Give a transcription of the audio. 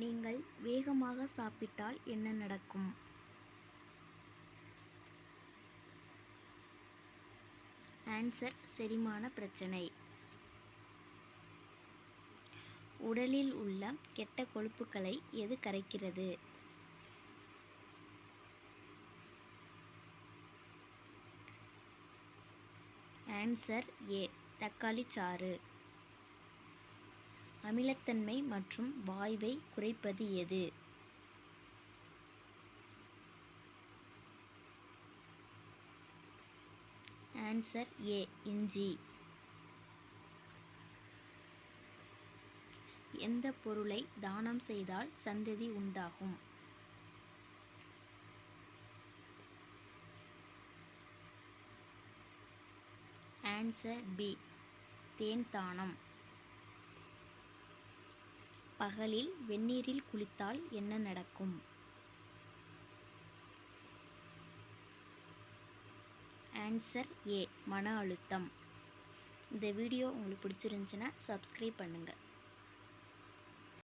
நீங்கள் வேகமாக சாப்பிட்டால் என்ன நடக்கும்? ஆன்சர் செரிமான பிரச்சனை. உடலில் உள்ள கெட்ட கொழுப்புகளை எது கரைக்கிறது? ஆன்சர் ஏ தக்காளி சாறு. அமிலத்தன்மை மற்றும் வாய்வை குறைப்பது எது? ஆன்சர் ஏ இஞ்சி. எந்த பொருளை தானம் செய்தால் சந்ததி உண்டாகும்? ஆன்சர் பி தேன் தானம். பகலில் வெந்நீரில் குளித்தால் என்ன நடக்கும்? ஆன்சர் ஏ மன அழுத்தம். இந்த வீடியோ உங்களுக்கு பிடிச்சிருந்துச்சுன்னா சப்ஸ்கிரைப் பண்ணுங்கள்